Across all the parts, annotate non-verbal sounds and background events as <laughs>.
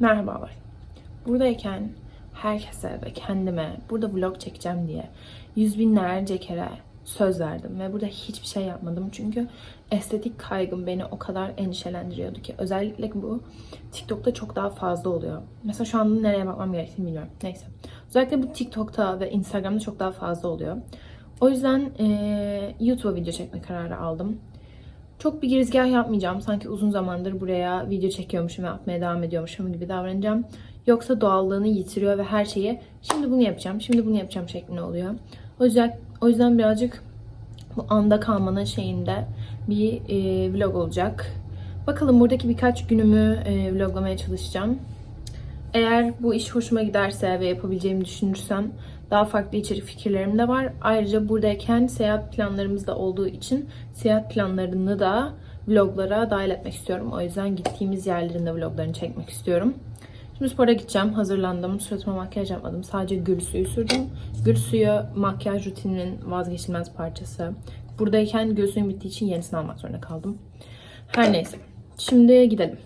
Merhabalar. Buradayken herkese ve kendime burada vlog çekeceğim diye yüz binlerce kere söz verdim ve burada hiçbir şey yapmadım çünkü estetik kaygım beni o kadar endişelendiriyordu ki özellikle bu TikTok'ta çok daha fazla oluyor. Mesela şu anda nereye bakmam gerektiğini bilmiyorum. Neyse. Özellikle bu TikTok'ta ve Instagram'da çok daha fazla oluyor. O yüzden eee YouTube'a video çekme kararı aldım. Çok bir girizgah yapmayacağım. Sanki uzun zamandır buraya video çekiyormuşum ve atmaya devam ediyormuşum gibi davranacağım. Yoksa doğallığını yitiriyor ve her şeyi şimdi bunu yapacağım, şimdi bunu yapacağım şeklinde oluyor. O yüzden o yüzden birazcık bu anda kalmanın şeyinde bir e, vlog olacak. Bakalım buradaki birkaç günümü e, vloglamaya çalışacağım. Eğer bu iş hoşuma giderse ve yapabileceğimi düşünürsem daha farklı içerik fikirlerim de var. Ayrıca buradayken seyahat planlarımız da olduğu için seyahat planlarını da vloglara dahil etmek istiyorum. O yüzden gittiğimiz yerlerin de vloglarını çekmek istiyorum. Şimdi spora gideceğim. Hazırlandım. Suratıma makyaj yapmadım. Sadece gül suyu sürdüm. Gül suyu makyaj rutininin vazgeçilmez parçası. Buradayken gül suyum bittiği için yenisini almak zorunda kaldım. Her neyse. Şimdi gidelim.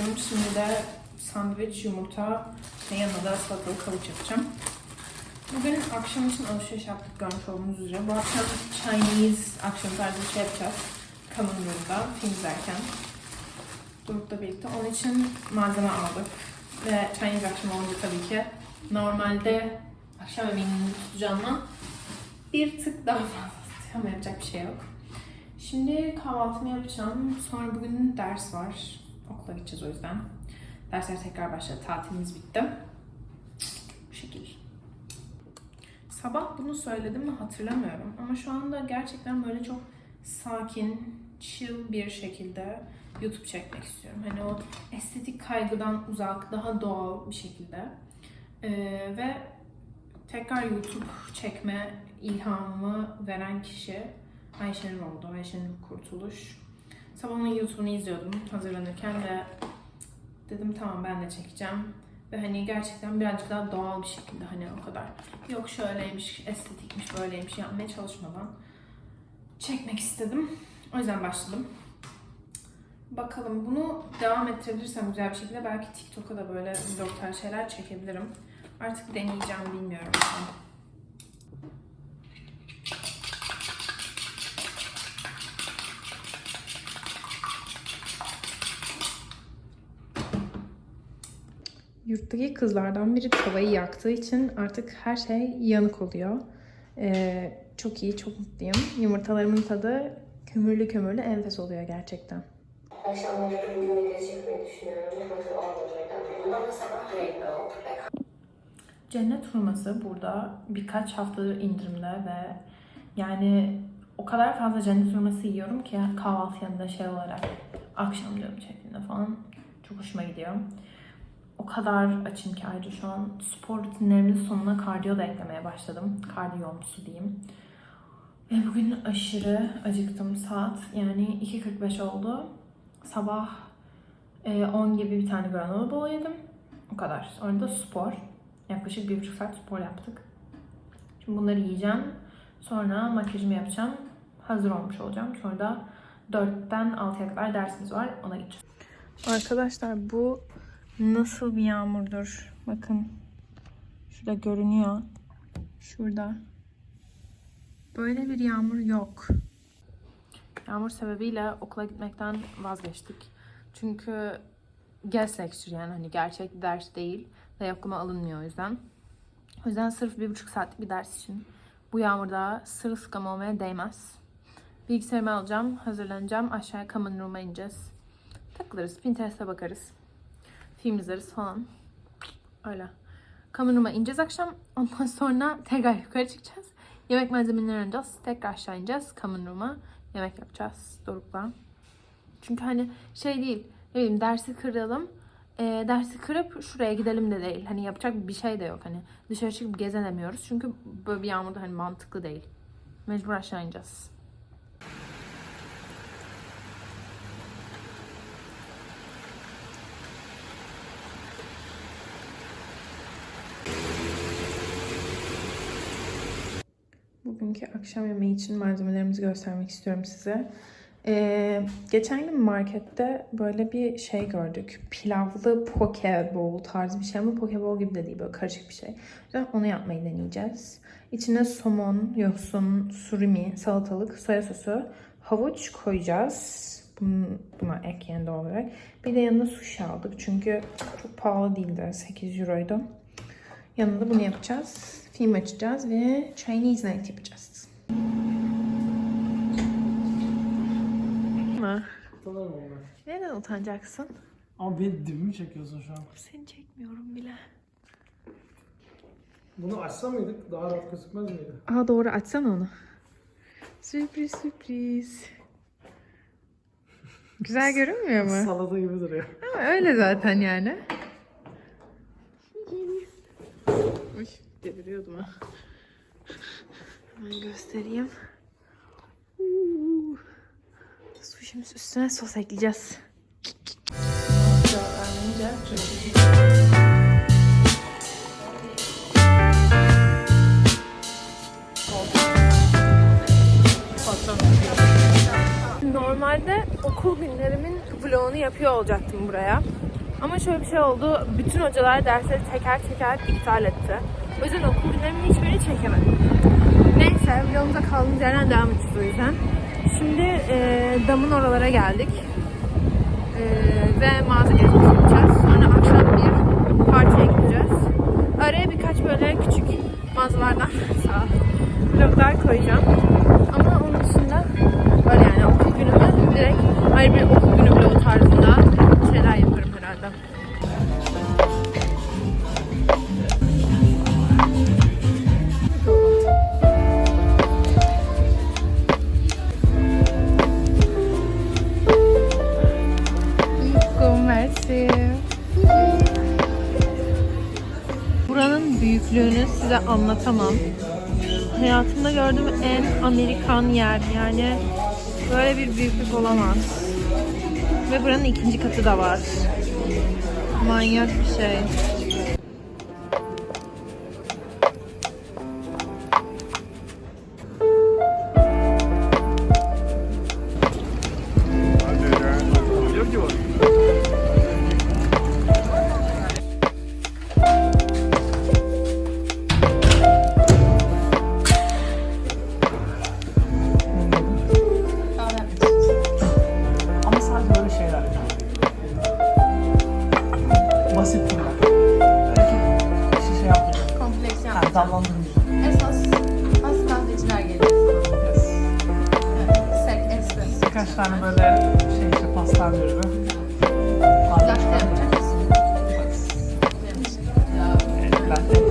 Yapmıştım. Şimdi de sandviç, yumurta ve yanına da salatalık havuç yapacağım. Bugün akşam için alışveriş yaptık görmüş olduğunuz üzere. Bu akşam Chinese akşam tarzı şey yapacağız. Kalınlığında film izlerken. Grupla birlikte. Onun için malzeme aldık. Ve Chinese akşam olunca tabii ki normalde akşam yemeğini tutacağımdan bir tık daha fazla ama yapacak bir şey yok. Şimdi kahvaltımı yapacağım. Sonra bugün ders var. Okula gideceğiz o yüzden. Dersler tekrar başladı. Tatilimiz bitti. Bu şekil. Sabah bunu söyledim mi hatırlamıyorum. Ama şu anda gerçekten böyle çok sakin, chill bir şekilde YouTube çekmek istiyorum. Hani o estetik kaygıdan uzak, daha doğal bir şekilde. Ee, ve tekrar YouTube çekme ilhamımı veren kişi Ayşenur oldu. Ayşenur Kurtuluş. Sabah onun YouTube'unu izliyordum hazırlanırken ve dedim tamam ben de çekeceğim. Ve hani gerçekten birazcık daha doğal bir şekilde hani o kadar yok şöyleymiş, estetikmiş, böyleymiş yapmaya çalışmadan çekmek istedim. O yüzden başladım. Bakalım bunu devam ettirebilirsem güzel bir şekilde belki TikTok'a da böyle vlog şeyler çekebilirim. Artık deneyeceğim bilmiyorum. Yurttaki kızlardan biri tavayı yaktığı için artık her şey yanık oluyor. Ee, çok iyi, çok mutluyum. Yumurtalarımın tadı kömürlü kömürlü enfes oluyor gerçekten. Akşamları bugün video çekmeyi düşünüyorum. Ama sabah Cennet hurması burada birkaç haftadır indirimde ve yani o kadar fazla cennet hurması yiyorum ki kahvaltı yanında şey olarak akşam diyorum şeklinde falan çok hoşuma gidiyor. O kadar açım ki ayrıca şu an spor rutinlerimin sonuna kardiyo da eklemeye başladım. Kardiyomsu diyeyim. Ve bugün aşırı acıktım saat yani 2.45 oldu. Sabah e, 10 gibi bir tane granola bol yedim. O kadar. Sonra da spor. Yaklaşık bir buçuk saat spor yaptık. Şimdi bunları yiyeceğim. Sonra makyajımı yapacağım. Hazır olmuş olacağım. Sonra da 4'ten 6'ya kadar dersimiz var. Ona gideceğiz. Arkadaşlar bu nasıl bir yağmurdur? Bakın. Şurada görünüyor. Şurada. Böyle bir yağmur yok. Yağmur sebebiyle okula gitmekten vazgeçtik. Çünkü guest lecture yani hani gerçek ders değil. Ve okuma alınmıyor o yüzden. O yüzden sırf bir buçuk saatlik bir ders için bu yağmurda sırılsıklam olmaya değmez. Bilgisayarımı alacağım, hazırlanacağım. Aşağıya common room'a ineceğiz. Takılırız, Pinterest'e bakarız. Film izleriz falan. Öyle. Room'a ineceğiz akşam. Ondan sonra tekrar yukarı çıkacağız. Yemek malzemelerini alacağız. Tekrar aşağı ineceğiz room'a. Yemek yapacağız Doruk'la. Çünkü hani şey değil, ne bileyim dersi kıralım. e, dersi kırıp şuraya gidelim de değil. Hani yapacak bir şey de yok. Hani dışarı çıkıp gezenemiyoruz. Çünkü böyle bir yağmurda hani mantıklı değil. Mecbur aşağı ineceğiz. Bugünkü akşam yemeği için malzemelerimizi göstermek istiyorum size. Ee, geçen gün markette böyle bir şey gördük. Pilavlı pokeball tarzı bir şey ama pokeball gibi de değil böyle karışık bir şey. Yüzden onu yapmayı deneyeceğiz. İçine somon, yosun, surimi, salatalık, soya sosu, havuç koyacağız. Buna ek yani doğal olarak. Bir de yanına sushi aldık çünkü çok pahalı değildi. 8 euroydu. Yanında bunu yapacağız. Film açacağız ve Chinese night yapacağız. Ama Utanırım ondan. neden utanacaksın? Ama beni dibimi çekiyorsun şu an. Seni çekmiyorum bile. Bunu açsa mıydık daha rahat gözükmez miydi? Aa doğru açsana onu. Sürpriz sürpriz. Güzel görünmüyor mu? Salata gibi duruyor. Ama öyle zaten yani. Uy, deviriyordum ha. Hemen göstereyim. Uuu. Sushi'miz üstüne sos ekleyeceğiz. Normalde okul günlerimin vlogunu yapıyor olacaktım buraya. Ama şöyle bir şey oldu. Bütün hocalar dersleri teker teker iptal etti. O yüzden okul günlerimin hiçbirini çekemedim. Neyse vlogumuza kaldığımız yerden devam edeceğiz o yüzden. Şimdi e, damın oralara geldik. E, ve mağaza gezisi yapacağız. Sonra akşam bir partiye gideceğiz. Araya birkaç böyle küçük mağazalardan <laughs> sağ vloglar koyacağım. Ama onun dışında böyle yani okul günümü direkt ayrı bir okul günü vlogu tarzında şeyler anlatamam. Hayatımda gördüğüm en Amerikan yer. Yani böyle bir büyüklük olamaz. Ve buranın ikinci katı da var. Manyak bir şey. Basit bunlar. Belki şey şey yapmayacağım. Kompleks Ha, yapmayacağım. damlandırmayacağım. Esas az kahveciler geliyor. Yes. Evet, Sek, espresso. Birkaç tane böyle şey işte pastan ürünü. Latte yapacak mısın? Evet, latte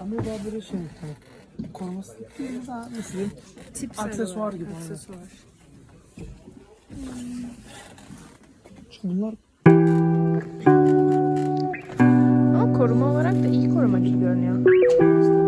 Ama daha böyle şey hani koruması değil daha nasıl diyeyim? Aksesuar gibi. Aksesuar. Çünkü bunlar Ama koruma olarak da iyi koruma gibi görünüyor.